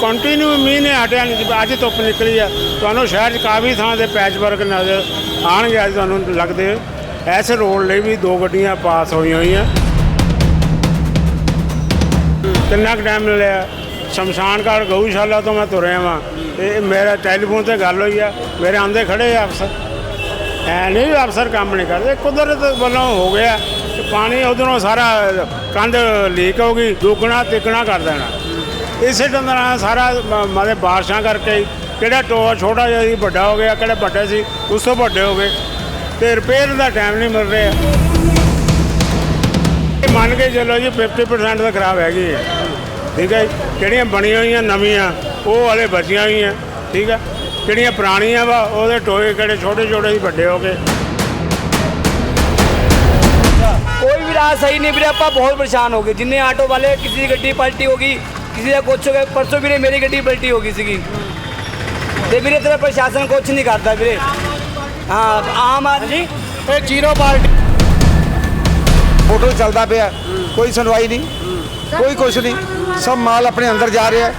Continue ਮੀਂਹ ਨੇ ਹਟਿਆ ਨਹੀਂ ਅੱਜ ਧੁੱਪ ਨਿਕਲੀ ਆ। ਤੁਹਾਨੂੰ ਸ਼ਹਿਰ 'ਚ ਕਾਫੀ ਥਾਂ ਤੇ ਪੈਚ ਵਰਕ ਨਜ਼ਰ ਆਣਗੇ ਅੱਜ ਤੁਹਾਨੂੰ ਲੱਗਦੇ ਐਸ ਰੋਡ ਲਈ ਵੀ ਦੋ ਗੱਡੀਆਂ ਪਾਸ ਹੋਈਆਂ ਹੋਈਆਂ। ਕਿੰਨਾ ਕੁ ਟਾਈਮ ਲਿਆ ਸ਼ਮਸ਼ਾਨ ਘਾਟ ਗਊਸ਼ਾਲਾ ਤੋਂ ਮੈਂ ਤੁਰਿਆ ਵਾਂ। ਇਹ ਮੇਰਾ ਟੈਲੀਫੋਨ ਤੇ ਗੱਲ ਹੋਈ ਆ। ਮੇਰੇ ਆਂਦੇ ਖੜੇ ਆ ਅਫਸਰ। ਐ ਨਹੀਂ ਵੀ ਅਫਸਰ ਕੰਮ ਨਹੀਂ ਕਰਦੇ, ਕੁਦਰਤ ਵੱਲੋਂ ਹੋ ਗਿਆ। ਪਾਣੀ ਉਧਰੋਂ ਸਾਰਾ ਕੰਧ ਲੀਕ ਹੋ ਗਈ, ਦੁੱਗਣਾ ਤਿੱਗਣਾ ਕਰ ਦੇਣਾ। ਇਸੇ ਤਰ੍ਹਾਂ ਸਾਰਾ ਮਾਦੇ ਬਾਰਿਸ਼ਾਂ ਕਰਕੇ ਕਿਹੜਾ ਟੋਆ ਛੋਟਾ ਜਿਹਾ ਸੀ, ਵੱਡਾ ਹੋ ਗਿਆ, ਕਿਹੜੇ ਵੱਡੇ ਸੀ, ਉਸ ਤੋਂ ਵੱਡੇ ਹੋ ਗਏ। ਤੇ ਰਿਪੇਅਰ ਦਾ ਟਾਈਮ ਨਹੀਂ ਮਿਲ ਰਿਹਾ। ਮੰਨ ਕੇ ਚੱਲੋ ਜੀ 50% ਤਾਂ ਖਰਾਬ ਹੈਗੀ ਹੈ। ਠੀਕ ਹੈ ਜੀ। ਜਿਹੜੀਆਂ ਬਣੀਆਂ ਹੋਈਆਂ, ਨਵੀਆਂ, ਉਹ ਵਾਲੇ ਬਚੀਆਂ ਹੋਈਆਂ। ਠੀਕ ਹੈ? ਜਿਹੜੀਆਂ ਪੁਰਾਣੀਆਂ ਵਾ, ਉਹਦੇ ਟੋਏ ਕਿਹੜੇ ਛੋਟੇ ਛੋਟੇ ਹੀ ਵੱਡੇ ਹੋ ਗਏ। ਕੋਈ ਵੀ ਰਾਹ ਸਹੀ ਨਹੀਂ ਵੀਰੇ, ਆਪਾਂ ਬਹੁਤ ਪਰੇਸ਼ਾਨ ਹੋ ਗਏ। ਜਿੰਨੇ ਆਟੋ ਵਾਲੇ, ਕਿਸੇ ਦੀ ਗੱਡੀ ਪਲਟੀ ਹੋ ਗਈ ਕਿਸੇ ਦਾ ਕੁਛ ਹੋ ਗਿਆ ਪਰਸੋਂ ਵੀਰੇ ਮੇਰੀ ਗੱਡੀ ਪਲਟੀ ਹੋ ਗਈ ਸੀਗੀ। ਤੇ ਵੀਰੇ ਤੇਰਾ ਪ੍ਰਸ਼ਾਸਨ ਕੁਛ ਨਹੀਂ ਕਰਦਾ ਵੀਰੇ। ਹਾਂ ਆਮ ਆਦਮੀ ਇਹ ਜ਼ੀਰੋ ਪਾਰਟੀ ਫੋਟੋ ਚੱਲਦਾ ਪਿਆ ਕੋਈ ਸੁਣਵਾਈ ਨਹੀਂ ਕੋਈ ਕੁਛ ਨਹੀਂ ਸਭ ਮਾਲ ਆਪਣੇ ਅੰਦਰ ਜਾ ਰਿਹਾ।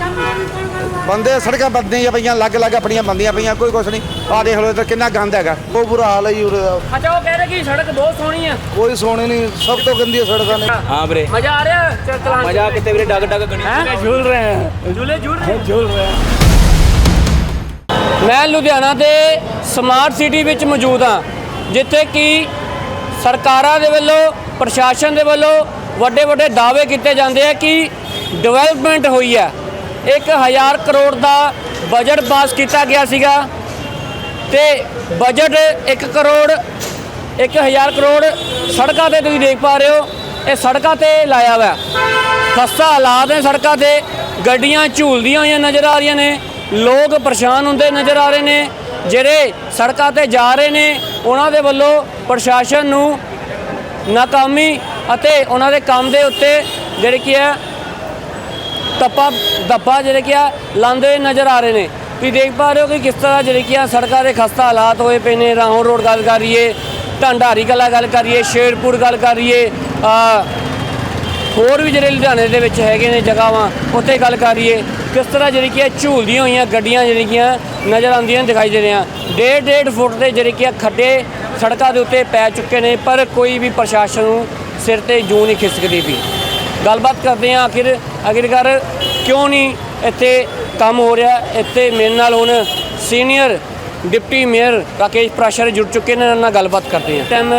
ਬੰਦੇ ਸੜਕਾਂ ਬੰਦੀਆਂ ਪਈਆਂ ਲੱਗ ਲੱਗ ਆਪਣੀਆਂ ਬੰਦੀਆਂ ਪਈਆਂ ਕੋਈ ਕੁਛ ਨਹੀਂ। ਆਹ ਦੇਖ ਲਓ ਇੱਧਰ ਕਿੰਨਾ ਗੰਦ ਹੈਗਾ। ਬਹੁਤ ਬੁਰਾ ਹਾਲ ਹੈ ਜੀ ਉਰੇ ਦਾ। ਅੱਛਾ ਉਹ ਕਹਿ ਰਹੇ ਕਿ ਸੜਕ ਬਹੁਤ ਸੋਹਣੀ ਆ। ਕੋਈ ਸੋਣੇ ਨਹੀਂ ਸਭ ਤੋਂ ਗੰਦੀਆਂ ਸੜਕਾਂ ਨੇ। ਹਾਂ ਵੀਰੇ। ਮਜ਼ਾ ਆ ਰਿਹਾ ਚੱਲ ਚਲਾ ਮਜ਼ਾ ਕਿਤੇ ਵੀਰੇ ਡਗ ਡਗ ਗਣੀ ਝੂਲ ਰਹੇ ਹੈ। ਝੂਲੇ ਝੂਲ ਰਹੇ ਝੂਲ ਰਹੇ ਮੈਂ ਲੁਧਿਆਣਾ ਦੇ ਸਮਾਰਟ ਸਿਟੀ ਵਿੱਚ ਮੌਜੂਦ ਹਾਂ ਜਿੱਥੇ ਕਿ ਸਰਕਾਰਾਂ ਦੇ ਵੱਲੋਂ ਪ੍ਰਸ਼ਾਸਨ ਦੇ ਵੱਲੋਂ ਵੱਡੇ ਵੱਡੇ ਦਾਅਵੇ ਕੀਤੇ ਜਾਂਦੇ ਆ ਕਿ ਡਿਵੈਲਪਮੈਂਟ ਹੋਈ ਹੈ। 1000 ਕਰੋੜ ਦਾ ਬਜਟ ਪਾਸ ਕੀਤਾ ਗਿਆ ਸੀਗਾ ਤੇ ਬਜਟ 1 ਕਰੋੜ 1000 ਕਰੋੜ ਸੜਕਾਂ ਤੇ ਤੁਸੀਂ ਦੇਖ ਪਾ ਰਹੇ ਹੋ, ਇਹ ਸੜਕਾਂ ਤੇ ਲਾਇਆ ਹੋਇਆ। ਖਸਤਾ ਹਾਲਾਤ ਨੇ ਸੜਕਾਂ ਤੇ, ਗੱਡੀਆਂ ਝੂਲਦੀਆਂ ਹੋਈਆਂ ਨਜ਼ਰ ਆ ਰਹੀਆਂ ਨੇ, ਲੋਕ ਪਰੇਸ਼ਾਨ ਹੁੰਦੇ ਨਜ਼ਰ ਆ ਰਹੇ ਨੇ, ਜਿਹੜੇ ਸੜਕਾਂ ਤੇ ਜਾ ਰਹੇ ਨੇ, ਉਹਨਾਂ ਦੇ ਵੱਲੋਂ ਪ੍ਰਸ਼ਾਸਨ ਨੂੰ ਨਾਕਾਮੀ ਅਤੇ ਉਹਨਾਂ ਦੇ ਕੰਮ ਦੇ ਉੱਤੇ ਜਿਹੜੀ ਕੀ ਹੈ ਤੱਪਾ ਦੱਬਾ ਜਿਹੜੇ ਕਿ ਆ ਲਾਉਂਦੇ ਨਜ਼ਰ ਆ ਰਹੇ ਨੇ। ਤੁਸੀਂ ਦੇਖ ਪਾ ਰਹੇ ਹੋ ਕਿ ਕਿਸ ਤਰ੍ਹਾਂ ਜਿਹੜੇ ਕਿ ਆ ਸੜਕਾਂ ਦੇ ਖਸਤਾ ਹਾਲਾਤ ਹੋਏ ਪਏ ਨੇ। ਰਾਹੋਂ ਰੋਡ ਗੱਲ ਕਰੀਏ ਢੰਡਾਰੀ ਕਲਾ ਗੱਲ ਕਰੀਏ ਸ਼ੇਰਪੁਰ ਗੱਲ ਕਰੀਏ ਹੋਰ ਵੀ ਜਿਹੜੇ ਲੁਧਿਆਣੇ ਦੇ ਵਿੱਚ ਹੈਗੇ ਨੇ ਜਗ੍ਹਾਵਾਂ, ਉੱਥੇ ਗੱਲ ਕਰੀਏ ਕਿਸ ਤਰ੍ਹਾਂ ਜਿਹੜੀ ਕਿ ਆ ਝੂਲਦੀਆਂ ਹੋਈਆਂ ਗੱਡੀਆਂ ਜਿਹੜੀਆਂ ਨਜ਼ਰ ਆਉਂਦੀਆਂ ਦਿਖਾਈ ਦੇ ਰਹੀਆਂ। ਡੇਢ ਡੇਢ ਫੁੱਟ ਦੇ ਜਿਹੜੇ ਕਿ ਆ ਖੱਡੇ ਸੜਕਾਂ ਦੇ ਉੱਤੇ ਪੈ ਚੁੱਕੇ ਨੇ, ਪਰ ਕੋਈ ਵੀ ਪ੍ਰਸ਼ਾਸਨ ਨੂੰ ਸਿਰ ਤੇ ਜੂੰ ਨਹੀਂ ਖਿਸਕਦੀ ਵੀ ਗੱਲਬਾਤ ਕਰਦੇ ਹਾਂ ਆਖਿਰ ਆਖਿਰਕਾਰ ਕਿਉਂ ਨਹੀਂ ਇੱਥੇ ਕੰਮ ਹੋ ਰਿਹਾ? ਇੱਥੇ ਮੇਰੇ ਨਾਲ ਹੁਣ senior deputy mayor Rakesh Prashar ਜੁੜ ਚੁੱਕੇ ਨੇ, ਉਹਨਾਂ ਨਾਲ ਗੱਲਬਾਤ ਕਰਦੇ ਹਾਂ। ਟਾਈਮ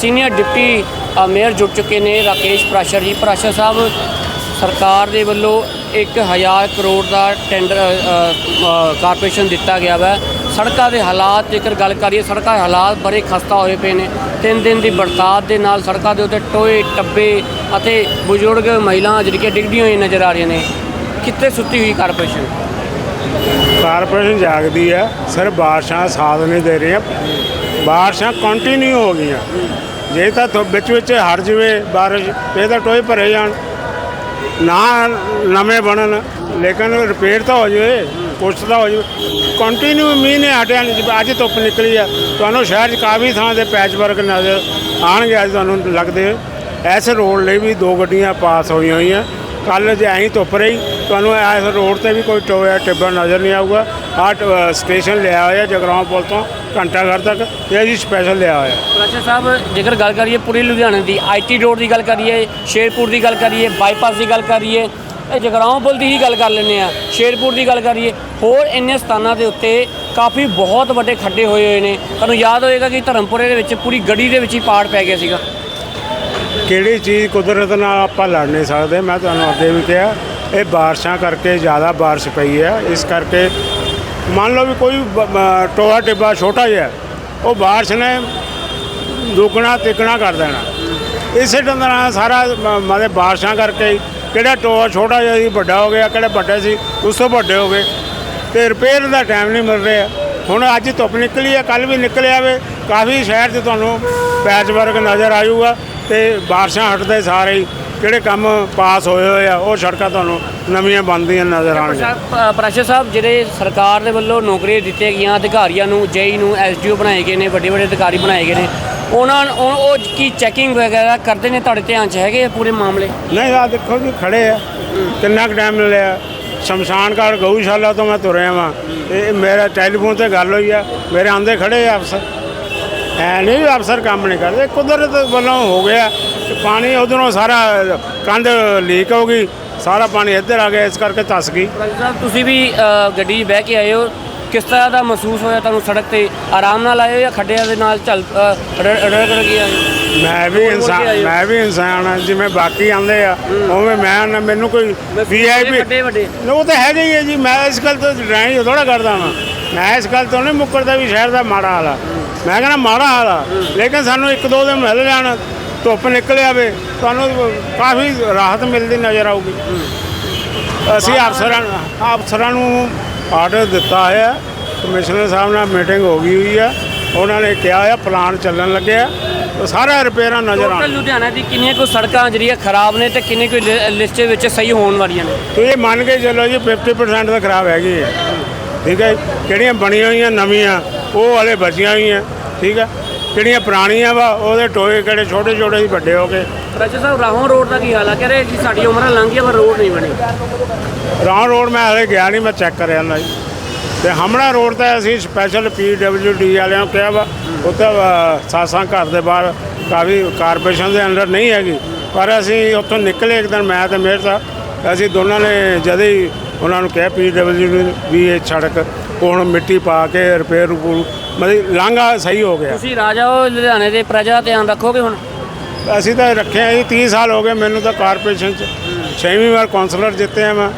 ਸੀਨੀਅਰ ਡਿਪਟੀ ਮੇਅਰ ਜੁੜ ਚੁੱਕੇ ਨੇ ਰਾਕੇਸ਼ ਪ੍ਰਾਸ਼ਰ ਜੀ। ਪ੍ਰਾਸ਼ਰ ਸਾਹਿਬ, ਸਰਕਾਰ ਦੇ ਵੱਲੋਂ 1000 ਕਰੋੜ ਦਾ ਟੈਂਡਰ ਕਾਰਪੋਰੇਸ਼ਨ ਦਿੱਤਾ ਗਿਆ ਵਾ। ਸੜਕਾਂ ਦੇ ਹਾਲਾਤ ਜੇਕਰ ਗੱਲ ਕਰੀਏ, ਸੜਕਾਂ ਦੇ ਹਾਲਾਤ ਬੜੇ ਖਸਤਾ ਹੋਏ ਪਏ ਨੇ। ਤਿੰਨ ਦਿਨ ਦੀ ਬਰਸਾਤ ਦੇ ਨਾਲ ਸੜਕਾਂ ਦੇ ਉੱਤੇ ਟੋਏ, ਟੱਬੇ ਅਤੇ ਬਜ਼ੁਰਗ ਮਹਿਲਾਵਾਂ ਜਿਹੜੀਆਂ ਡਿੱਗਦੀਆਂ ਹੋਈਆਂ ਨਜ਼ਰ ਆ ਰਹੀਆਂ ਨੇ, ਕਿੱਥੇ ਸੁੱਤੀ ਹੋਈ ਕਾਰਪੋਰੇਸ਼ਨ? ਕਾਰਪੋਰੇਸ਼ਨ ਜਾਗਦੀ ਹੈ। ਸਿਰ, ਬਾਰਿਸ਼ਾਂ ਸਾਥ ਨਹੀਂ ਦੇ ਰਹੀਆਂ। ਬਾਰਿਸ਼ਾਂ ਕੰਟੀਨਿਊ ਹੋ ਗਈਆਂ। ਜੇ ਤਾਂ ਵਿੱਚ ਵਿੱਚ ਹਟ ਜਵੇ ਬਾਰਿਸ਼ ਇਹ ਤਾਂ ਟੋਏ ਭਰੇ ਜਾਣ। ਨਾ ਨਵੇਂ ਬਣਨ, ਲੇਕਿਨ ਰਿਪੇਅਰ ਤਾਂ ਹੋ ਜਵੇ ਕੁਛ ਤਾਂ ਹੋ ਜਵੇ। ਕੰਟੀਨਿਊ ਮੀਂਹ ਨੇ ਹਟਿਆ ਨਹੀਂ ਅੱਜ ਧੁੱਪ ਨਿਕਲੀ ਆ ਤੁਹਾਨੂੰ ਸ਼ਹਿਰ 'ਚ ਕਾਫੀ ਥਾਂ ਤੇ ਪੈਚ ਵਰਕ ਨਜ਼ਰ ਆਣਗੇ ਅੱਜ ਤੁਹਾਨੂੰ ਲੱਗਦੇ ਇਸ ਰੋਡ ਲਈ ਵੀ ਦੋ ਗੱਡੀਆਂ ਪਾਸ ਹੋਈਆਂ ਹੋਈਆਂ। ਕੱਲ ਜੇ ਐਂ ਧੁੱਪ ਰਹੀ, ਤੁਹਾਨੂੰ ਇਸ ਰੋਡ ਤੇ ਵੀ ਕੋਈ ਟੋਇਆ ਟਿੱਬਾ ਨਜ਼ਰ ਨਹੀਂ ਆਊਗਾ। ਆਹ ਸਟੇਸ਼ਨ ਲਿਆ ਹੋਇਆ ਜਗਰਾਉਂ ਪੁਲ ਤੋਂ ਘੰਟਾ ਘਰ ਤੱਕ, ਇਹ ਜੀ ਸਪੈਸ਼ਲ ਲਿਆ ਹੋਇਆ। ਪ੍ਰਾਸ਼ਰ ਸਾਹਿਬ, ਜੇਕਰ ਗੱਲ ਕਰੀਏ ਪੂਰੀ ਲੁਧਿਆਣੇ ਦੀ ਆਈਟੀ ਰੋਡ ਦੀ ਗੱਲ ਕਰੀਏ, ਸ਼ੇਰਪੁਰ ਦੀ ਗੱਲ ਕਰੀਏ ਬਾਈਪਾਸ ਦੀ ਗੱਲ ਕਰੀਏ, ਇਹ ਜਗਰਾਉਂ ਪੁਲ ਦੀ ਹੀ ਗੱਲ ਕਰ ਲੈਂਦੇ ਆ ਸ਼ੇਰਪੁਰ ਦੀ ਗੱਲ ਕਰੀਏ, ਹੋਰ ਇੰਨੇ ਸਥਾਨਾਂ ਦੇ ਉੱਤੇ ਕਾਫੀ ਬਹੁਤ ਵੱਡੇ ਖੱਡੇ ਹੋਏ ਹੋਏ ਨੇ। ਤੁਹਾਨੂੰ ਯਾਦ ਹੋਏਗਾ ਕਿ ਧਰਮਪੁਰੇ ਦੇ ਵਿੱਚ ਪੂਰੀ ਗੜੀ ਦੇ ਵਿੱਚ ਹੀ ਪਾੜ ਪੈ ਗਿਆ ਸੀਗਾ। ਕਿਹੜੀ ਚੀਜ਼ ਕੁਦਰਤ ਨਾਲ ਆਪਾਂ ਲੜ ਨਹੀਂ ਸਕਦੇ? ਮੈਂ ਤੁਹਾਨੂੰ ਅੱਗੇ ਵੀ ਕਿਹਾ, ਇਹ ਬਾਰਿਸ਼ਾਂ ਕਰਕੇ ਜ਼ਿਆਦਾ ਬਾਰਿਸ਼ ਪਈ ਹੈ। ਇਸ ਕਰਕੇ ਮੰਨ ਲਓ ਵੀ ਕੋਈ ਟੋਆ ਟਿੱਬਾ ਛੋਟਾ ਜਿਹਾ ਉਹ ਬਾਰਿਸ਼ ਨੇ ਦੁੱਗਣਾ, ਤਿੱਗਣਾ ਕਰ ਦੇਣਾ। ਇਸੇ ਤਰ੍ਹਾਂ ਸਾਰਾ ਮਾਦੇ ਬਾਰਿਸ਼ਾਂ ਕਰਕੇ ਕਿਹੜਾ ਟੋਆ ਛੋਟਾ ਜਿਹਾ ਸੀ, ਵੱਡਾ ਹੋ ਗਿਆ, ਕਿਹੜੇ ਵੱਡੇ ਸੀ, ਉਸ ਤੋਂ ਵੱਡੇ ਹੋ ਗਏ। ਤੇ ਰਿਪੇਅਰ ਦਾ ਟਾਈਮ ਨਹੀਂ ਮਿਲ ਰਿਹਾ। ਹੁਣ ਅੱਜ ਧੁੱਪ ਨਿਕਲੀ ਹੈ ਕੱਲ ਵੀ ਨਿਕਲਿਆ ਵੇ ਕਾਫੀ ਸ਼ਹਿਰ 'ਚ ਤੁਹਾਨੂੰ ਪੈਚ ਵਰਕ ਨਜ਼ਰ ਆਜੂਗਾ ਤੇ ਬਾਰਿਸ਼ਾਂ ਹਟਦੇ ਸਾਰੇ ਹੀ। ਜਿਹੜੇ ਕੰਮ ਪਾਸ ਹੋਏ ਹੋਏ ਆ ਉਹ ਸੜਕਾਂ ਤੁਹਾਨੂੰ ਨਵੀਆਂ ਬਣਦੀਆਂ ਨਜ਼ਰ ਆਉਣਗੀਆਂ। ਸਾਹਿਬ ਪ੍ਰਾਸ਼ਰ ਸਾਹਿਬ ਜਿਹੜੇ ਸਰਕਾਰ ਦੇ ਵੱਲੋਂ ਨੌਕਰੀਆਂ ਦਿੱਤੀਆਂ ਗਈਆਂ ਅਧਿਕਾਰੀਆਂ ਨੂੰ ਜੇਈ ਨੂੰ ਐਸਡੀਓ ਬਣਾਏ ਗਏ ਨੇ ਵੱਡੇ ਵੱਡੇ ਅਧਿਕਾਰੀ ਬਣਾਏ ਗਏ ਨੇ ਉਹਨਾਂ ਉਹ ਕੀ ਚੈਕਿੰਗ ਵਗੈਰਾ ਕਰਦੇ ਨੇ ਤੁਹਾਡੇ ਧਿਆਨ 'ਚ ਹੈਗੇ ਇਹ ਪੂਰੇ ਮਾਮਲੇ? ਨਹੀਂ ਆ ਦੇਖੋ ਜੀ ਖੜੇ ਆ। ਕਿੰਨਾ ਕੁ ਟਾਈਮ ਲਿਆ ਸ਼ਮਸ਼ਾਨ ਘਾਟ ਗਊਸ਼ਾਲਾ ਤੋਂ ਮੈਂ ਤੁਰਿਆ ਵਾਂ। ਇਹ ਮੇਰਾ ਟੈਲੀਫੋਨ ਤੇ ਗੱਲ ਹੋਈ ਆ। ਮੇਰੇ ਆਂਦੇ ਖੜੇ ਆ ਅਫਸਰ। ਐ ਨਹੀਂ ਅਫਸਰ ਕੰਮ ਨਹੀਂ ਕਰਦੇ। ਕੁਦਰਤ ਵੱਲੋਂ ਹੋ ਗਿਆ ਪਾਣੀ ਉਧਰੋਂ ਸਾਰਾ ਕੰਧ ਲੀਕ ਹੋ ਗਈ ਸਾਰਾ ਪਾਣੀ ਇੱਧਰ ਆ ਗਿਆ ਇਸ ਕਰਕੇ ਧੱਸ ਗਈ। ਸਾਹਿਬ ਤੁਸੀਂ ਵੀ ਗੱਡੀ 'ਚ ਬਹਿ ਕੇ ਆਏ ਹੋ। ਕਿਸ ਤਰ੍ਹਾਂ ਦਾ ਮਹਿਸੂਸ ਹੋਇਆ ਤੁਹਾਨੂੰ ਸੜਕ ਤੇ? ਆਰਾਮ ਨਾਲ ਆਏ ਹੋ ਜਾਂ ਖੱਡਿਆਂ ਦੇ ਨਾਲ ਚੱਲ ਹੋ? ਮੈਂ ਵੀ ਇਨਸਾਨ ਹੋ। ਮੈਂ ਵੀ ਇਨਸਾਨ ਆ ਜਿਵੇਂ ਬਾਕੀ ਆਉਂਦੇ ਆ ਉਵੇਂ ਮੈਂ ਮੈਨੂੰ ਕੋਈ ਵੀਆਈਪੀ ਵੱਡੇ ਵੱਡੇ। ਉਹ ਤਾਂ ਹੈਗੇ ਹੀ ਹੈ ਜੀ ਮੈਂ ਇਸ ਗੱਲ ਤੋਂ ਡਰਾਈ ਥੋੜਾ ਕਰਦਾ ਵਾਂ। ਮੈਂ ਇਸ ਗੱਲ ਤੋਂ ਨਹੀਂ ਮੁੱਕਰਦਾ ਵੀ ਸ਼ਹਿਰ ਦਾ ਮਾੜਾ ਹਾਲ ਆ। ਮੈਂ ਕਹਿੰਦਾ ਮਾੜਾ ਹਾਲ ਆ। ਲੇਕਿਨ ਸਾਨੂੰ ਇੱਕ ਦੋ ਦਿਨ ਮਿਲ ਜਾਣ ਧੁੱਪ ਨਿਕਲ ਆਵੇ ਤੁਹਾਨੂੰ ਕਾਫੀ ਰਾਹਤ ਮਿਲਦੀ ਨਜ਼ਰ ਆਊਗੀ। ਅਸੀਂ ਅਫਸਰਾਂ ਅਫਸਰਾਂ ਨੂੰ ਆਰਡਰ ਦਿੱਤਾ ਹੈ। ਕਮਿਸ਼ਨਰ ਸਾਹਿਬ ਨਾਲ ਮੀਟਿੰਗ ਹੋ ਗਈ ਹੋਈ ਆ। ਉਹਨਾਂ ਨੇ ਕਿਹਾ ਆ ਪਲਾਨ ਚੱਲਣ ਲੱਗਿਆ ਸਾਰਾ ਰਿਪੇਅਰਾਂ ਨਜ਼ਰ ਆਉਣ। ਲੁਧਿਆਣਾ ਦੀ ਕਿੰਨੀਆਂ ਕੁ ਸੜਕਾਂ ਜਿਹੜੀਆਂ ਖਰਾਬ ਨੇ ਤੇ ਕਿੰਨੀ ਕੁ ਲਿਸਟ ਵਿੱਚ ਸਹੀ ਹੋਣ ਵਾਲੀਆਂ ਨੇ? ਤੁਸੀਂ ਮੰਨ ਕੇ ਚੱਲੋ ਜੀ 50% ਤਾਂ ਖਰਾਬ ਹੈਗੀ ਹੈ ਠੀਕ ਹੈ ਜਿਹੜੀਆਂ ਬਣੀਆਂ ਹੋਈਆਂ ਨਵੀਆਂ ਉਹ ਵਾਲੇ ਬਚੀਆਂ ਹੋਈਆਂ। ਠੀਕ ਹੈ ਜਿਹੜੀਆਂ ਪੁਰਾਣੀਆਂ ਵਾ ਉਹਦੇ ਟੋਏ ਕਿਹੜੇ ਛੋਟੇ ਛੋਟੇ ਹੀ ਵੱਡੇ ਹੋ ਗਏ। ਰਾਜਾ ਸਾਹਿਬ ਰਾਹੋਂ ਰੋਡ ਦਾ ਕੀ ਹਾਲ ਆ? ਕਹ ਰਹੇ ਕਿ ਸਾਡੀ ਉਮਰਾਂ ਲੰਘ ਗਈਆਂ ਪਰ ਰੋਡ ਨਹੀਂ ਬਣੀ। ਰਾਹ ਰੋਡ ਮੈਂ ਹਲੇ ਗਿਆ ਨਹੀਂ ਮੈਂ ਚੈੱਕ ਕਰਿਆ ਨਾ ਜੀ। ਤੇ ਹਮੜਾ ਰੋਡ ਤੇ ਅਸੀਂ ਸਪੈਸ਼ਲ ਡੀ ਵਾਲਿਆਂ ਨੂੰ ਕਿਹਾ ਵਾ ਉੱਥੇ ਸਾਸਾਂ ਘਰ ਦੇ ਬਾਹਰ ਕਾਫੀ ਕਾਰਪੋਰੇਸ਼ਨ ਦੇ ਅੰਡਰ ਨਹੀਂ ਹੈਗੀ। ਪਰ ਅਸੀਂ ਉੱਥੋਂ ਨਿਕਲੇ ਇੱਕ ਦਿਨ ਮੈਂ ਤੇ ਮੇਰ ਸਾਹਿਬ ਅਸੀਂ ਦੋਨਾਂ ਨੇ ਜਦ ਹੀ ਉਹਨਾਂ ਨੂੰ ਕਿਹਾ ਪੀਡਬਲਯੂ ਵੀ ਇਹ ਸੜਕ ਹੁਣ ਮਿੱਟੀ ਪਾ ਕੇ ਰਿਪੇਅਰ ਰੂਪੂ ਮਤਲਬ ਲਾਂਘਾ ਸਹੀ ਹੋ ਗਿਆ। ਤੁਸੀਂ ਰਾਜਾ ਉਹ ਲੁਧਿਆਣੇ ਦੇ ਪ੍ਰਜਾ ਧਿਆਨ ਰੱਖੋਗੇ ਹੁਣ? ਅਸੀਂ ਤਾਂ ਰੱਖਿਆ ਜੀ 30 ਸਾਲ ਹੋ ਗਏ ਮੈਨੂੰ ਤਾਂ ਕਾਰਪੋਰੇਸ਼ਨ ਚ। ਛੇਵੀਂ ਵਾਰ ਕਾਉਂਸਲਰ ਜਿੱਤੇ ਆ ਮੈਂ।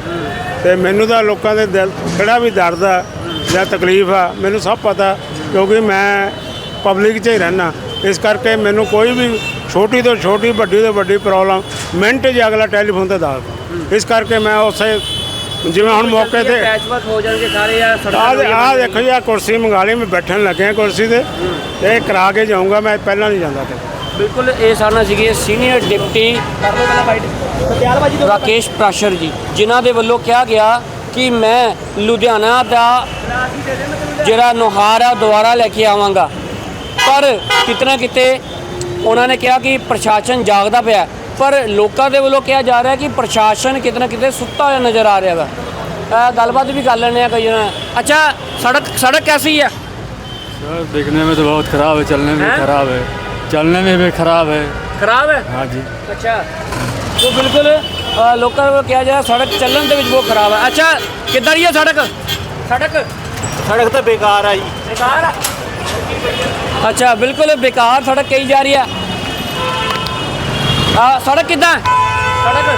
ਤੇ ਮੈਨੂੰ ਤਾਂ ਲੋਕਾਂ ਦੇ ਦਿਲ ਕਿਹੜਾ ਵੀ ਦਰਦ ਆ ਜਾਂ ਤਕਲੀਫ ਆ। ਮੈਨੂੰ ਸਭ ਪਤਾ ਕਿਉਂਕਿ ਮੈਂ ਪਬਲਿਕ 'ਚ ਹੀ ਰਹਿਣਾ ਇਸ ਕਰਕੇ ਮੈਨੂੰ ਕੋਈ ਵੀ ਛੋਟੀ ਤੋਂ ਛੋਟੀ ਵੱਡੀ ਤੋਂ ਵੱਡੀ ਪ੍ਰੋਬਲਮ ਮਿੰਟ 'ਚ ਅਗਲਾ ਟੈਲੀਫੋਨ ਤੇ ਦੱਸ ਇਸ ਕਰਕੇ ਮੈਂ ਉਸੇ ਜਿਵੇਂ ਹੁਣ ਮੌਕੇ ਤੇ ਪੈਚਵਰਕ ਹੋ ਜਾਣਗੇ ਸਾਰੇ ਆ ਸੜਕਾਂ ਆ ਦੇਖੋ ਜੀ ਆ ਕੁਰਸੀ ਮੰਗਾ ਲਈ ਮੈਂ ਬੈਠਣ ਲੱਗਿਆ ਕੁਰਸੀ ਤੇ। ਇਹ ਕਰਾ ਕੇ ਜਾਊਂਗਾ ਮੈਂ ਪਹਿਲਾਂ ਨਹੀਂ ਜਾਂਦਾ ਤੇ ਬਿਲਕੁਲ ਇਹ ਸਾਡਾ ਸੀਗੇ ਸੀਨੀਅਰ ਡਿਪਟੀ ਰਾਕੇਸ਼ ਪ੍ਰਾਸ਼ਰ ਜੀ ਜਿਨ੍ਹਾਂ ਦੇ ਵੱਲੋਂ ਕਿਹਾ ਗਿਆ ਕਿ ਮੈਂ ਲੁਧਿਆਣਾ ਦਾ ਜਿਹੜਾ ਨੁਹਾਰ ਆ ਦੁਬਾਰਾ ਲੈ ਕੇ ਆਵਾਂਗਾ। ਪਰ ਕਿਤਨਾ ਕਿਤੇ ਉਹਨਾਂ ਨੇ ਕਿਹਾ ਕਿ ਪ੍ਰਸ਼ਾਸਨ ਜਾਗਦਾ ਪਿਆ। ਪਰ ਲੋਕਾਂ ਦੇ ਵੱਲੋਂ ਕਿਹਾ ਜਾ ਰਿਹਾ ਕਿ ਪ੍ਰਸ਼ਾਸਨ ਕਿਤਨਾ ਕਿਤੇ ਸੁੱਤਾ ਹੋਇਆ ਨਜ਼ਰ ਆ ਰਿਹਾ ਵਾ ਅਹ ਗੱਲਬਾਤ ਵੀ ਕਰ ਲੈਣੇ ਆ ਕਈ ਜਣਾ ਅੱਛਾ ਸੜਕ ਸੜਕ ਕੈਸੀ ਹੈ सर दिखने में तो बहुत खराब है चलने में हैं? भी खराब है चलने में भी खराब है ਖਰਾਬ ਹੈ हाँ जी ਅੱਛਾ ਤੋ ਬਿਲਕੁਲ ਅ, ਲੋਕਾਂ ਵੱਲੋਂ ਕਿਹਾ ਜਾ ਰਿਹਾ ਸੜਕ ਚੱਲਣ ਦੇ ਵਿੱਚ ਬਹੁਤ ਖਰਾਬ ਹੈ ਅੱਛਾ ਕਿੱਦਾਂ ਦੀ ਹੈ ਸੜਕ ਸੜਕ ਸੜਕ ਤਾਂ ਬੇਕਾਰ ਆ ਜੀ ਬੇਕਾਰ ਆ ਅੱਛਾ ਬਿਲਕੁਲ ਬੇਕਾਰ ਸੜਕ ਕਹੀ ਜਾ ਰਹੀ ਹੈ ਆ ਸੜਕ ਕਿਦਾਂ? ਸੜਕ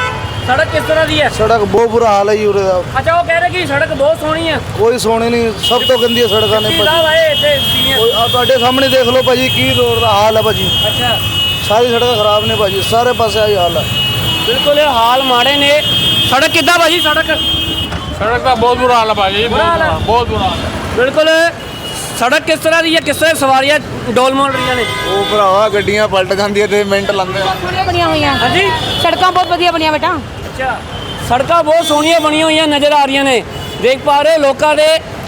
ਸੜਕ ਕਿਸ ਤਰ੍ਹਾਂ ਦੀ ਹੈ? ਸੜਕ ਬਹੁਤ ਬੁਰਾ ਹਾਲ ਹੈ ਜੀ ਉਰੇ ਦਾ। ਅੱਛਾ ਉਹ ਕਹਿ ਰਹੇ ਕਿ ਸੜਕ ਬਹੁਤ ਸੋਹਣੀ ਹੈ। ਕੋਈ ਸੋਹਣੀ ਨਹੀਂ ਸਭ ਤੋਂ ਗੰਦੀਆਂ ਸੜਕਾਂ ਨੇ ਭਾਜੀ। ਆਏ ਇੱਥੇ ਸੀਨੀਅਰ? ਕੋਈ ਆਹ ਤੁਹਾਡੇ ਸਾਹਮਣੇ ਦੇਖ ਲਓ ਭਾਜੀ ਕੀ ਰੋਡ ਦਾ ਹਾਲ ਹੈ ਭਾਜੀ। ਅੱਛਾ। ਸਾਰੀ ਸੜਕਾਂ ਖਰਾਬ ਨੇ ਭਾਜੀ ਸਾਰੇ ਪਾਸੇ ਆਹੀ ਹਾਲ ਹੈ। ਬਿਲਕੁਲ ਇਹ ਹਾਲ ਮਾੜੇ ਨੇ। ਸੜਕ ਕਿੱਦਾਂ ਭਾਜੀ ਸੜਕ? ਸੜਕ ਦਾ ਬਹੁਤ ਬੁਰਾ ਹਾਲ ਹੈ ਭਾਜੀ ਬਹੁਤ ਬੁਰਾ ਬਿਲਕੁਲ ਸੜਕ ਕਿਸ ਤਰ੍ਹਾਂ ਦੀ ਹੈ ਕਿਸ ਤਰ੍ਹਾਂ ਸਵਾਰੀਆਂ ਡੋਲਮੋਲ ਰਹੀਆਂ ਨੇ। ਉਹ ਭਰਾਵਾ ਗੱਡੀਆਂ ਪਲਟ ਜਾਂਦੀਆਂ ਤੇ ਮਿੰਟ ਲੰਘਦੇ ਆ। ਸੋਹਣੀਆਂ ਬਣੀਆਂ ਹੋਈਆਂ। ਹਾਂਜੀ। ਸੜਕਾਂ ਬਹੁਤ ਵਧੀਆ ਬਣੀਆਂ ਬੇਟਾ। ਅੱਛਾ। ਸੜਕਾਂ ਬਹੁਤ ਸੋਹਣੀਆਂ ਬਣੀਆਂ ਹੋਈਆਂ ਨਜ਼ਰ ਆ ਰਹੀਆਂ ਨੇ। ਦੇਖ ਪਾ ਰਹੇ ਲੋਕਾਂ ਦੇ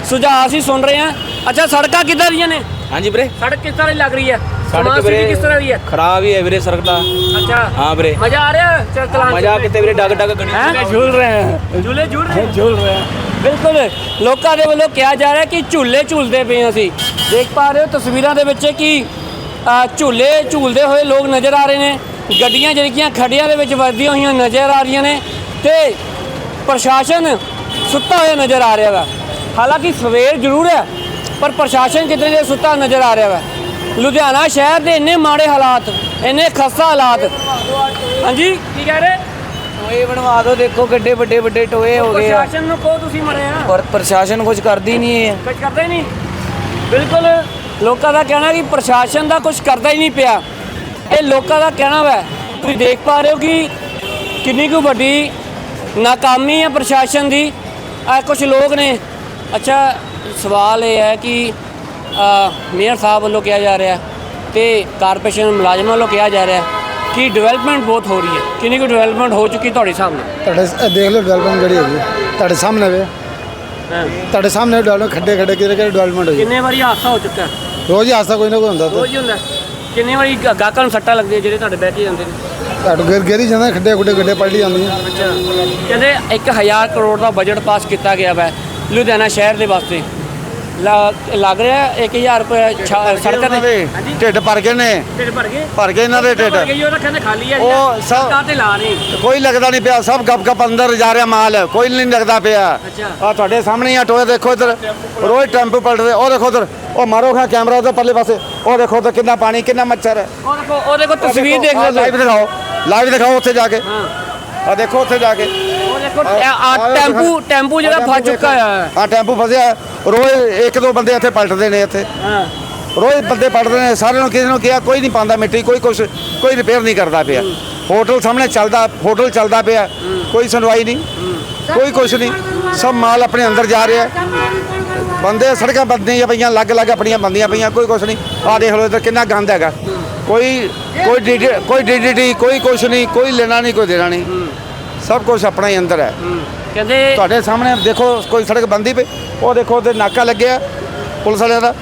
ਸੁਝਾਅ ਅਸੀਂ ਸੁਣ ਰਹੇ ਹਾਂ। ਅੱਛਾ ਸੜਕਾਂ ਕਿੱਦਾਂ ਦੀਆਂ ਨੇ? ਹਾਂਜੀ ਵੀਰੇ। ਸੜਕ ਕਿਸ ਤਰ੍ਹਾਂ ਦੀ ਲੱਗ ਰਹੀ ਹੈ? ਸਮਾਜ ਸੇਵੀ ਕਿਸ ਤਰ੍ਹਾਂ ਦੀ ਹੈ? ਖਰਾਬ ਹੀ ਹੈ ਵੀਰੇ ਸੜਕ ਤਾਂ ਅੱਛਾ। ਹਾਂ ਵੀਰੇ। ਮਜ਼ਾ ਆ ਰਿਹਾ ਚ- ਚਲਾਉਣ ਮਜ਼ਾ ਕਿਤੇ ਵੀਰੇ ਡਗ ਡਗ ਗੱਡੀ ਹੈਂ? ਝੂਲ ਰਹੇ ਹਾਂ ਝੂਲੇ ਝੂਲ ਰਹੇ ਝੂਲ ਰਹੇ ਬਿਲਕੁਲ। ਲੋਕਾਂ ਦੇ ਵੱਲੋਂ ਕਿਹਾ ਜਾ ਰਿਹਾ ਕਿ ਝੂਲੇ ਝੂਲਦੇ ਪਏ ਹਾਂ ਅਸੀਂ। ਦੇਖ ਪਾ ਰਹੇ ਹੋ ਤਸਵੀਰਾਂ ਦੇ ਵਿੱਚ ਕਿ ਝੂਲੇ ਝੂਲਦੇ ਹੋਏ ਲੋਕ ਨਜ਼ਰ ਆ ਰਹੇ ਨੇ। ਗੱਡੀਆਂ ਜਿਹੜੀਆਂ ਖੱਡੀਆਂ ਦੇ ਵਿੱਚ ਵੱਜਦੀਆਂ ਹੋਈਆਂ ਨਜ਼ਰ ਆ ਰਹੀਆਂ ਨੇ ਤੇ ਪ੍ਰਸ਼ਾਸਨ ਸੁੱਤਾ ਹੋਇਆ ਨਜ਼ਰ ਆ ਰਿਹਾ ਵਾ। ਹਾਲਾਂਕਿ ਸਵੇਰ ਜ਼ਰੂਰ ਹੈ ਪਰ ਪ੍ਰਸ਼ਾਸਨ ਕਿਤੇ ਜੇ ਸੁੱਤਾ ਨਜ਼ਰ ਆ ਰਿਹਾ ਵਾ। ਲੁਧਿਆਣਾ ਸ਼ਹਿਰ ਦੇ ਇੰਨੇ ਮਾੜੇ ਹਾਲਾਤ ਇੰਨੇ ਖਸਤਾ ਹਾਲਾਤ। ਹਾਂਜੀ? ਕੀ ਕਹਿ ਰਹੇ? ਟੋਏ ਬਣਵਾ ਦਿਓ ਦੇਖੋ ਕਿੱਡੇ ਵੱਡੇ ਵੱਡੇ ਟੋਏ ਹੋ ਗਏ ਆ। ਪ੍ਰਸ਼ਾਸਨ ਨੂੰ ਕਹੋ ਤੁਸੀਂ ਮਰੇ ਆ ਪਰ ਪ੍ਰਸ਼ਾਸਨ ਕੁਝ ਕਰਦੀ ਨਹੀਂ ਹੈ। ਕੁਝ ਕਰਦਾ ਹੀ ਨਹੀਂ? ਬਿਲਕੁਲ ਲੋਕਾਂ ਦਾ ਕਹਿਣਾ ਕਿ ਪ੍ਰਸ਼ਾਸਨ ਦਾ ਕੁਝ ਕਰਦਾ ਹੀ ਨਹੀਂ ਪਿਆ। ਇਹ ਲੋਕਾਂ ਦਾ ਕਹਿਣਾ ਵਾ। ਤੁਸੀਂ ਦੇਖ ਪਾ ਰਹੇ ਹੋ ਕਿ ਕਿੰਨੀ ਕੁ ਵੱਡੀ ਨਾਕਾਮੀ ਹੈ ਪ੍ਰਸ਼ਾਸਨ ਦੀ। ਆ ਕੁਝ ਲੋਕ ਨੇ। ਅੱਛਾ, ਸਵਾਲ ਇਹ ਹੈ ਕਿ ਮੇਅਰ ਸਾਹਿਬ ਵੱਲੋਂ ਕਿਹਾ ਜਾ ਰਿਹਾ ਤੇ ਕਾਰਪੋਰੇਸ਼ਨ ਮੁਲਾਜ਼ਮਾਂ ਵੱਲੋਂ ਕਿਹਾ ਜਾ ਰਿਹਾ ਕਿ ਡਿਵੈਲਪਮੈਂਟ ਬਹੁਤ ਹੋ ਰਹੀ ਹੈ। ਕਿੰਨੀ ਕੁ ਡਿਵੈਲਪਮੈਂਟ ਹੋ ਚੁੱਕੀ ਤੁਹਾਡੇ ਸਾਹਮਣੇ? ਤੁਹਾਡੇ ਦੇਖ ਲਓ ਡਿਵੈਲਪਮੈਂਟ ਜਿਹੜੀ ਹੈਗੀ ਤੁਹਾਡੇ ਸਾਹਮਣੇ ਵੇ। ਤੁਹਾਡੇ ਸਾਹਮਣੇ ਡਿਵੈਲਪਮੈਂਟ ਖੱਡੇ ਖੱਡੇ ਕਿਹੜੇ ਕਿਹੜੇ ਡਿਵੈਲਪਮੈਂਟ ਹੋਈ? ਕਿੰਨੇ ਵਾਰੀ ਹਾਦਸਾ ਹੋ ਚੁੱਕਾ ਹੈ? ਰੋਜ਼ ਹੀ ਹਾਸਾ ਕੋਈ ਨਾ ਕੋਈ ਹੁੰਦਾ ਤਾਂ ਰੋਜ਼ ਹੀ ਹੁੰਦਾ ਕਿੰਨੇ ਵਾਰੀ ਗਾ- ਗਾਹਕਾਂ ਨੂੰ ਸੱਟਾਂ ਲੱਗਦੀਆਂ ਜਿਹੜੇ ਤੁਹਾਡੇ ਬੈਠੇ ਜਾਂਦੇ ਨੇ? ਤੁਹਾਡੇ ਗਿਰ ਗਿਰੀ ਜਾਂਦੇ ਖੱਡੇ ਖੁੱਡੇ ਗੱਡੇ ਪਲਟੀ ਜਾਂਦੀਆਂ ਕਹਿੰਦੇ 1000 ਕਰੋੜ ਦਾ ਬਜਟ ਪਾਸ ਕੀਤਾ ਗਿਆ ਵਾ ਲੁਧਿਆਣਾ ਸ਼ਹਿਰ ਦੇ ਵਾਸਤੇ। ਲੱਗ ਰਿਹਾ 1000 ਰੁਪਏ ਸੜਕਾਂ ਤੇ। ਦੇ। ਢਿੱਡ ਭਰ ਗਏ ਨੇ। ਢਿੱਡ ਭਰ ਗਏ। ਭਰ ਗਏ ਇਹਨਾਂ ਦੇ ਢਿੱਡ। ਉਹ ਖਾਲੀ ਸਭ- ਸੜਕਾਂ ਤੇ ਲਾ ਨਹੀਂ ਕੋਈ ਲੱਗਦਾ ਨਹੀਂ ਪਿਆ ਸਭ ਗੱਪ ਗੱਪ ਅੰਦਰ ਜਾ ਰਿਹਾ ਮਾਲ। ਕੋਈ ਨਹੀਂ ਲੱਗਦਾ ਪਿਆ। ਆ ਤੁਹਾਡੇ ਸਾਹਮਣੇ ਆ ਟੋਏ ਦੇਖੋ ਇੱਧਰ। ਰੋਜ਼ ਟੈਂਪੂ ਪਲਟਦੇ। ਉਹ ਦੇਖੋ ਇੱਧਰ। ਉਹ ਮਾਰੋ ਖਾ ਕੈਮਰਾ ਉਹਦੇ ਪਰਲੇ ਪਾਸੇ। ਉਹ ਦੇਖੋ ਉੱਧਰ ਕਿੰਨਾ ਪਾਣੀ ਕਿੰਨਾ ਮੱਛਰ। ਉਹ ਦੇਖੋ ਉਹ ਦੇਖੋ ਤਸਵੀਰ ਦੇਖ ਲਓ ਲਾਈਵ ਦਿਖਾਓ। ਲਾਈਵ ਦਿਖਾਓ ਉੱਥੇ ਜਾ ਕੇ। ਹਾਂ। ਆ ਦੇਖੋ ਉੱਥੇ ਜਾ ਕੇ। ਉਹ ਦੇਖੋ ਆ ਟੈਂਪੂ। ਟੈਂਪੂ ਜਿਹੜਾ ਫਸ ਚੁੱਕਾ ਹੈ। ਆ ਟੈਂਪੂ ਫਸਿਆ। ਰੋਜ਼ ਇੱਕ ਦੋ ਬੰਦੇ ਇੱਥੇ ਪਲਟਦੇ ਨੇ ਇੱਥੇ। ਹਾਂ। ਰੋਜ਼ ਬੰਦੇ ਪਲਟਦੇ ਨੇ। ਸਾਰਿਆਂ ਨੂੰ ਕਿਸੇ ਨੂੰ ਕਿਹਾ ਕੋਈ ਨਹੀਂ ਪਾਉਂਦਾ ਮਿੱਟੀ ਕੋਈ ਕੁਛ ਕੋਈ ਰਿਪੇਅਰ ਨਹੀਂ ਕਰਦਾ ਪਿਆ। ਹੋਟਲ ਸਾਹਮਣੇ ਚੱਲਦਾ ਹੋਟਲ ਚੱਲਦਾ ਪਿਆ। ਕੋਈ ਸੁਣਵਾਈ ਨਹੀਂ। ਕੋਈ ਕੁਛ ਨਹੀਂ। ਸਭ ਮਾਲ ਆਪਣੇ ਅੰਦਰ ਜਾ ਰਿਹਾ ਬੰਦੇ ਸੜਕਾਂ ਬੰਦੀਆਂ ਪਈਆਂ ਲੱਗ ਲੱਗ ਆਪਣੀਆਂ ਬੰਦੀਆਂ ਪਈਆਂ ਕੋਈ ਕੁਛ ਨਹੀਂ। ਆ ਦੇਖ ਲਓ ਇੱਧਰ ਕਿੰਨਾ ਗੰਦ ਹੈਗਾ। ਕੋਈ ਕੋਈ ਡੀਡੀ ਕੋਈ ਡੀਡੀਟੀ ਕੋਈ ਕੁਛ ਨਹੀਂ ਕੋਈ ਲੈਣਾ ਨਹੀਂ ਕੋਈ ਦੇਣਾ ਨਹੀਂ। ਸਭ ਕੁਝ ਆਪਣਾ ਹੀ ਅੰਦਰ ਹੈ। ਕਹਿੰਦੇ ਤੁਹਾਡੇ ਸਾਹਮਣੇ ਦੇਖੋ ਕੋਈ ਸੜਕ ਬੰਦੀ ਪਈ। ਉਹ ਦੇਖੋ ਉਹਦੇ ਨਾਕਾ ਲੱਗਿਆ ਪੁਲਿਸ ਵਾਲਿਆਂ ਦਾ।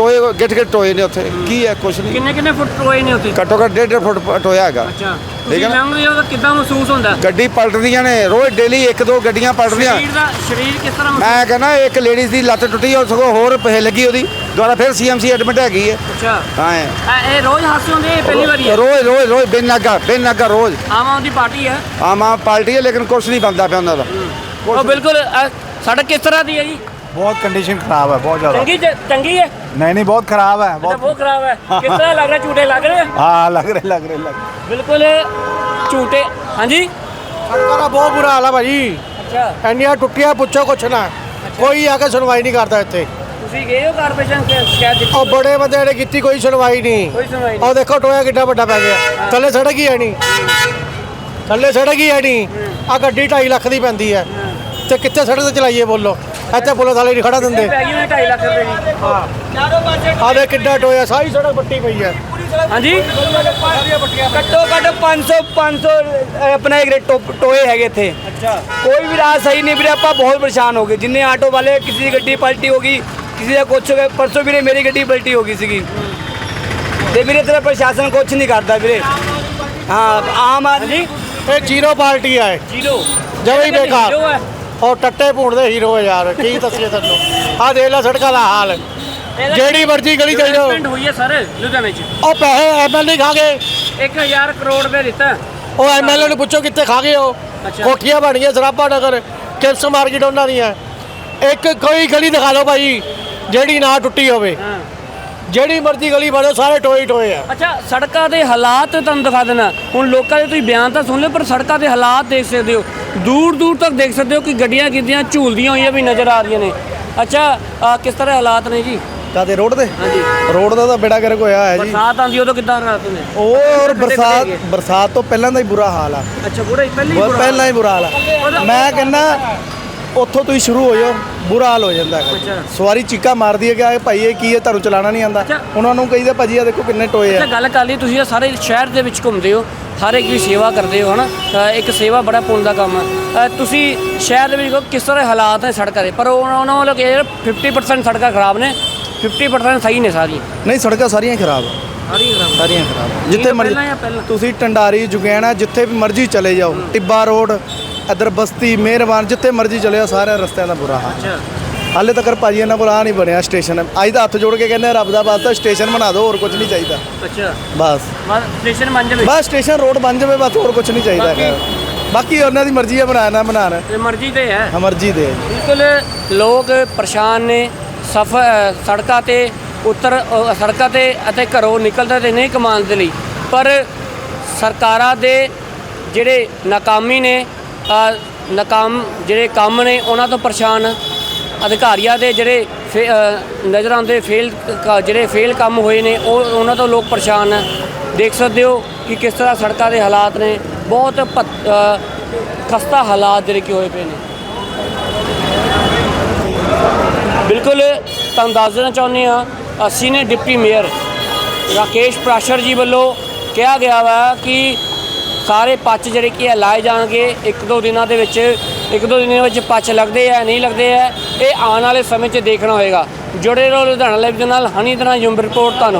ਟੋਏ ਗਿੱਟ ਗਿੱਟ ਟੋਏ ਨੇ ਉੱਥੇ। ਕੀ ਹੈ ਕੁਛ ਨਹੀਂ। ਕਿੰਨੇ ਕਿੰਨੇ ਫੁੱਟ ਟੋਏ ਨੇ ਉੱਥੇ? ਘੱਟੋ ਘੱਟ ਡੇਢ ਡੇਢ ਫੁੱਟ ਟੋਇਆ ਹੈਗਾ। ਅੱਛਾ। ਠੀਕ ਤੁਸੀਂ ਹੈ ਨਾ? ਲੰਘਦੇ ਹੋ ਤਾਂ ਕਿੱਦਾਂ ਮਹਿਸੂਸ ਹੁੰਦਾ? ਗੱਡੀ ਪਲਟਦੀਆਂ ਨੇ ਰੋਜ਼ ਡੇਲੀ ਇੱਕ ਦੋ ਗੱਡੀਆਂ ਪਲਟਦੀਆਂ। ਸਰੀਰ ਦਾ ਸਰੀਰ ਕਿਸ ਤਰ੍ਹਾਂ ਮਹਿਸੂਸ- ਮੈਂ ਕਹਿੰਦਾ ਇੱਕ ਲੇਡੀਜ਼ ਦੀ ਲੱਤ ਟੁੱਟੀ ਉਹ ਸਗੋਂ ਹੋਰ ਪਹੇ ਲੱਗੀ ਉਹਦੀ। ਦੁਬਾਰਾ ਫਿਰ ਸੀਐਮਸੀ ਐਡਮਿਟ ਹੈਗੀ ਹੈ। ਅੱਛਾ। ਹਾਂ ਇਹ। ਰੋਜ਼ ਹਾਸੇ ਹੁੰਦੇ ਇਹ ਪਹਿਲੀ ਵਾਰੀ ਹੈ? ਰੋਜ਼ ਰੋਜ਼ ਰੋਜ਼ ਬਿਨ ਨਾਗਾ ਬਿਨ ਨਾਗਾ ਰੋਜ਼। ਆਮ ਆਦਮੀ ਪਾਰਟੀ ਹੈ। ਆਮ ਆਮ ਪਾਰਟੀ ਹੈ ਲੇਕਿਨ ਕੁਛ ਨਹੀਂ ਬੰਦਾ ਪਿਆ ਉਹਨਾਂ ਦਾ। ਉਹ ਬਿਲਕੁਲ ਅ, ਸੜਕ ਕਿਸ ਤਰ੍ਹਾਂ ਦੀ ਹੈ ਜੀ? ਬਹੁਤ ਕੰਡੀਸ਼ਨ ਖਰਾਬ ਹੈ ਬਹੁਤ ਜ਼ਿਆਦਾ। ਚੰਗੀ ਚੰਗੀ ਹੈ? ਨਹੀਂ ਨਹੀਂ ਬਹੁਤ ਖਰਾਬ ਹੈ ਅੱਛਾ ਬਹੁਤ ਖਰਾਬ ਹੈ। ਕਿਸ ਤਰ੍ਹਾਂ ਲੱਗ ਰਿਹਾ ਝੂਟੇ ਲੱਗ ਰਹੇ? ਆ? ਹਾਂ ਲੱਗ ਰਹੇ ਲੱਗ ਰਹੇ ਲੱਗ ਬਿਲਕੁਲ ਝੂਟੇ। ਹਾਂਜੀ? ਸੜਕਾਂ ਦਾ ਬਹੁਤ ਬੁਰਾ ਹਾਲ ਹੈ ਭਾਜੀ। ਅੱਛਾ। ਇੰਨੀਆਂ ਟੁੱਟੀਆਂ ਪੁੱਛੋ ਕੁਛ ਨਾ। ਕੋਈ ਆ ਕੇ ਸੁਣਵਾਈ ਨਹੀਂ ਕਰਦਾ ਇੱਥੇ। ਤੁਸੀਂ ਗਏ ਹੋ ਕਾਰਪੋਰੇਸ਼ਨ ਕੇ ਸ਼ਿਕਾਇਤ ਦਿੱਤੀ? ਉਹ ਬੜੇ ਬੰਦੇ ਨੇ ਕੀਤੀ ਕੋਈ ਸੁਣਵਾਈ ਨਹੀਂ। ਕੋਈ ਸੁਣਵਾਈ ਨਹੀਂ। ਉਹ ਦੇਖੋ ਟੋਇਆ ਕਿੱਡਾ ਵੱਡਾ ਪੈ ਗਿਆ। ਥੱਲੇ ਸੜਕ ਹੀ ਹੈ ਨਹੀਂ। ਥੱਲੇ ਸੜਕ ਹੀ ਹੈ ਨਹੀਂ। ਆ ਗੱਡੀ 2.5 ਲੱਖ ਦੀ ਪੈਂਦੀ ਹੈ। ਤੇ ਕਿੱਥੇ ਸੜਕ ਤੇ ਚਲਾਈਏ ਬੋਲੋ। ਇੱਥੇ ਪੁਲਿਸ ਵਾਲੇ ਨਹੀਂ ਖੜਾ ਦਿੰਦੇ। ਪੈ ਗਈ ਹੋਈ 2.5 ਲੱਖ ਰੁਪਏ ਦੀ। ਆ ਦੇ ਕਿੱਡਾ ਟੋਇਆ ਸਾਰੀ ਸੜਕ ਪੱਟੀ ਪਈ ਹੈ। ਹਾਂਜੀ? ਘੱਟੋ ਘੱਟ 500 500 ਆਪਣਾ ਇੱਕ ਟੋ- ਟੋਏ ਹੈਗੇ ਇੱਥੇ। ਅੱਛਾ। ਕੋਈ ਵੀ ਰਾਹ ਸਹੀ ਨਹੀਂ ਵੀਰੇ ਆਪਾਂ ਬਹੁਤ ਪਰੇਸ਼ਾਨ ਹੋ ਗਏ। ਜਿੰਨੇ ਆਟੋ ਵਾਲੇ ਕਿਸੇ ਦੀ ਗੱਡੀ ਪਲਟੀ ਹੋ ਗਈ ਕਿਸੇ ਦਾ ਕੁਛ ਹੋ ਗਿਆ ਪਰਸੋਂ ਵੀਰੇ ਮੇਰੀ ਗੱਡੀ ਪਲਟੀ ਹੋ ਗਈ ਸੀਗੀ। ਤੇ ਵੀਰੇ ਤੇਰਾ ਪ੍ਰਸ਼ਾਸਨ ਕੁਛ ਨਹੀਂ ਕਰਦਾ ਵੀਰੇ। ਹਾਂ ਆਮ ਆਦਮੀ ਇਹ ਜ਼ੀਰੋ ਪਾਰਟੀ ਹੈ ਜੀਰੋ। ਜਮਾਂ ਹੀ ਬੇਕਾਰ। ਜੀਰੋ ਹੈ। ਉਹ ਟੱਟੇ ਭੂਣਦੇ ਹੀਰੋ ਹੈ ਯਾਰ ਕੀ ਦੱਸੀਏ ਤੈਨੂੰ? ਆ ਦੇਖ ਲੈ ਸੜਕਾਂ ਦਾ ਹਾਲ। ਜਿਹੜੀ ਮਰਜ਼ੀ ਗਲੀ ਚਲ ਜਾਓ। development ਹੋਈ ਹੈ ਸਰ ਲੁਧਿਆਣੇ 'ਚ। ਉਹ ਪੈਸੇ ਐਮਐਲਏ ਖਾ ਗਏ। 1000 ਕਰੋੜ ਰੁਪਏ ਦਿੱਤਾ। ਉਹ ਐਮਐਲਏ ਨੂੰ ਪੁੱਛੋ ਕਿੱਥੇ ਖਾ ਗਏ ਉਹ। ਅੱਛਾ। ਕੋਠੀਆਂ ਬਣ ਗਈਆਂ ਸਰਾਭਾ ਨਗਰ ਕਿਪਸ ਮਾਰਕੀਟ ਉਹਨਾਂ ਦੀਆਂ। ਇੱਕ ਕੋਈ ਗਲੀ ਦਿਖਾ ਦਿਓ ਭਾਈ ਜਿਹੜੀ ਨਾ ਟੁੱਟੀ ਹੋਵੇ। ਹਾਂ। ਜਿਹੜੀ ਮਰਜ਼ੀ ਗਲੀ ਬਣੋ ਸਾਰੇ ਟੋਏ ਹੀ ਟੋਏ ਆ। ਅੱਛਾ ਸੜਕਾਂ ਦੇ ਹਾਲਾਤ ਤੁਹਾਨੂੰ ਦਿਖਾ ਦੇਣਾ। ਹੁਣ ਲੋਕਾਂ ਦੇ ਤੁਸੀਂ ਬਿਆਨ ਤਾਂ ਸੁਣ ਲਿਓ ਪਰ ਸੜਕਾਂ ਦੇ ਹਾਲਾਤ ਦੇਖ ਸਕਦੇ ਹੋ। ਦੂਰ ਦੂਰ ਤੱਕ ਦੇਖ ਸਕਦੇ ਹੋ ਕਿ ਗੱਡੀਆਂ ਕਿੰਨੀਆਂ ਝੂਲਦੀਆਂ ਹੋਈਆਂ ਵੀ ਨਜ਼ਰ ਆ ਰਹੀਆਂ ਨੇ। ਅੱਛਾ ਕਿਸ ਤਰ੍ਹਾਂ ਹਾਲਾਤ ਨੇ ਜੀ? ਕਾਦੇ ਰੋਡ ਤੇ ਹਾਂਜੀ। ਰੋਡ ਦਾ ਤਾਂ ਬੇੜਾ ਗਰਕ ਹੋਇਆ ਹੈ ਜੀ। ਬਰਸਾਤ ਆਉਂਦੀ ਉਦੋਂ ਕਿੱਦਾਂ ਹਾਲਾਤ ਨੇ ਉਹ ਔਰ ਬਰਸਾਤ। ਬਰਸਾਤ ਤੋਂ ਪਹਿਲਾਂ ਦਾ ਹੀ ਬੁਰਾ ਹਾਲ ਆ। ਅੱਛਾ ਬੁਰਾ ਹੀ ਪਹਿਲੀ ਬਹੁਤ ਪਹਿਲਾਂ ਹੀ ਬੁਰਾ ਹਾਲ ਆ। ਮੈਂ ਕਹਿੰਦਾ ਉੱਥੋਂ ਤੁਸੀਂ ਸ਼ੁਰੂ ਹੋ ਜਾਓ ਬੁਰਾ ਹਾਲ ਹੋ ਜਾਂਦਾ ਅੱਛਾ। ਸਵਾਰੀ ਚੀਕਾ ਮਾਰਦੀ ਹੈ ਕਿ ਆ ਭਾਈ ਇਹ ਕੀ ਹੈ ਤੁਹਾਨੂੰ ਚਲਾਉਣਾ ਨਹੀਂ ਆਂਦਾ ਅੱਛਾ। ਉਹਨਾਂ ਨੂੰ ਕਹੀਦਾ ਭਾਜੀ ਆ ਦੇਖੋ ਕਿੰਨੇ ਟੋਏ ਅੱਛਾ ਆ ਗੱਲ ਕਰ ਲਈ ਤੁਸੀਂ ਇਹ ਸਾਰੇ ਸ਼ਹਿਰ ਦੇ ਵਿੱਚ ਘੁੰਮਦੇ ਹੋ ਹਰ ਇੱਕ ਦੀ ਸੇਵਾ ਕਰਦੇ ਹੋ ਹਨਾ? ਅ, ਇੱਕ ਸੇਵਾ ਬੜਾ ਪੁੰਨ ਦਾ ਕੰਮ ਹੈ ਅ, ਤੁਸੀਂ ਸ਼ਹਿਰ ਦੇ ਵਿੱਚ ਕਿਸ ਤਰ੍ਹਾਂ ਹਾਲਾਤ ਹੈ ਸੜਕਾਂ ਦੇ ਪਰ ਉਹਨਾਂ ਉਹਨਾਂ ਵੱਲੋਂ ਕਿ ਯਾਰ 50% ਸੜਕਾਂ ਖਰਾਬ ਨੇ 50% ਸਹੀ ਨੇ ਸਾਰੀਆਂ। ਨਹੀਂ ਸੜਕਾਂ ਸਾਰੀਆਂ ਹੀ ਖਰਾਬ ਆ। ਸਾਰੀਆਂ ਖਰਾਬ ਸਾਰੀਆਂ ਖਰਾਬ ਆ। ਜਿੱਥੇ ਮਰਜ਼ੀ ਪਹਿਲਾਂ ਜਾਂ ਪਹਿਲਾਂ? ਤੁਸੀਂ ਟੰਡਾਰੀ ਜੁਗੈਣਾ ਜਿੱਥੇ ਵੀ ਮਰਜ਼ੀ ਚਲੇ ਜਾਓ ਟਿੱਬਾ ਰੋਡ ਇੱਧਰ ਬਸਤੀ ਮਿਹਰਬਾਨ ਜਿੱਥੇ ਮਰਜ਼ੀ ਚਲੇ ਜਾਓ ਸਾਰੇ ਰਸਤਿਆਂ ਦਾ ਬੁਰਾ ਹਾਲ। ਅੱਛਾ। ਹਾਲੇ ਤੱਕ ਭਾਜੀ ਇਹਨਾਂ ਕੋਲ ਆ ਨਹੀਂ ਬਣਿਆ ਸਟੇਸ਼ਨ। ਅੱਜ ਤਾਂ ਹੱਥ ਜੋੜ ਕੇ ਕਹਿੰਦੇ ਆ, ਰੱਬ ਦਾ ਵਾਸਤਾ ਸਟੇਸ਼ਨ ਬਣਾ ਦਿਓ ਹੋਰ ਕੁਝ ਨਹੀਂ ਚਾਹੀਦਾ। ਅੱਛਾ। ਬਸ। ਬਸ ਸਟੇਸ਼ਨ ਬਣ ਜਾਵੇ। ਬਸ ਸਟੇਸ਼ਨ ਰੋਡ ਬਣ ਜਾਵੇ ਬਸ ਹੋਰ ਕੁਝ ਨਹੀਂ ਚਾਹੀਦਾ ਹੈਗਾ। ਬਾਕੀ ਉਹਨਾਂ ਦੀ ਮਰਜ਼ੀ ਹੈ ਬਣਾਉਣਾ ਬਣਾਉਣਾ ਇਹ ਮਰਜ਼ੀ ਤੇ ਹੈ। ਮਰਜ਼ੀ ਦੇ ਬਿਲਕੁਲ ਲੋਕ ਪਰੇਸ਼ਾਨ ਨੇ ਸਫਰ ਸੜਕਾਂ ਤੇ ਉਤਰ ਅ, ਸੜਕਾਂ ਤੇ ਅਤੇ ਘਰੋਂ ਨਿਕਲਦੇ ਤੇ ਨਹੀਂ ਕਮਾਉਣ ਦੇ ਲਈ। ਪਰ ਸਰਕਾਰਾਂ ਦੇ ਜਿਹੜੇ ਨਾਕਾਮੀ ਨੇ ਨਾਕਾਮ ਜਿਹੜੇ ਕੰਮ ਨੇ ਉਹਨਾਂ ਤੋਂ ਪਰੇਸ਼ਾਨ ਅਧਿਕਾਰੀਆਂ ਦੇ ਜਿਹੜੇ ਫੇ- ਨਜ਼ਰ ਆਉਂਦੇ ਫੇਲ ਜਿਹੜੇ ਫੇਲ ਕੰਮ ਹੋਏ ਨੇ, ਉਹ ਉਹਨਾਂ ਤੋਂ ਲੋਕ ਪਰੇਸ਼ਾਨ ਹੈ ਦੇਖ ਸਕਦੇ ਹੋ ਕਿ ਕਿਸ ਤਰ੍ਹਾਂ ਸੜਕਾਂ ਦੇ ਹਾਲਾਤ ਨੇ। ਬਹੁਤ ਭੱਤ- ਖਸਤਾ ਹਾਲਾਤ ਜਿਹੜੇ ਕਿ ਹੋਏ ਪਏ ਨੇ। ਬਿਲਕੁਲ ਤੁਹਾਨੂੰ ਦੱਸ ਦੇਣਾ ਚਾਹੁੰਦੇ ਹਾਂ, ਅਸੀਂ ਨੇ ਡਿਪਟੀ ਮੇਅਰ ਰਾਕੇਸ਼ ਪ੍ਰਾਸ਼ਰ ਜੀ ਵੱਲੋਂ ਕਿਹਾ ਗਿਆ ਵਾ ਕਿ ਸਾਰੇ ਪੱਚ ਜਿਹੜੇ ਕੀ ਹੈ, ਲਾਏ ਜਾਣਗੇ। ਇੱਕ ਦੋ ਦਿਨਾਂ ਦੇ ਵਿੱਚ, ਇੱਕ ਦੋ ਦਿਨਾਂ ਵਿੱਚ ਪੱਚ ਲੱਗਦੇ ਆ, ਨਹੀਂ ਲੱਗਦੇ ਆ, ਇਹ ਆਉਣ ਵਾਲੇ ਸਮੇਂ 'ਚ ਦੇਖਣਾ ਹੋਏਗਾ। ਜੁੜੇ ਰਹੋ ਲੁਧਿਆਣਾ ਲਾਈਵ ਦੇ ਨਾਲ। ਹਨੀ ਤਰ੍ਹਾਂ ਯੂਮ ਰਿਪੋਰਟ, ਧੰਨਵਾਦ।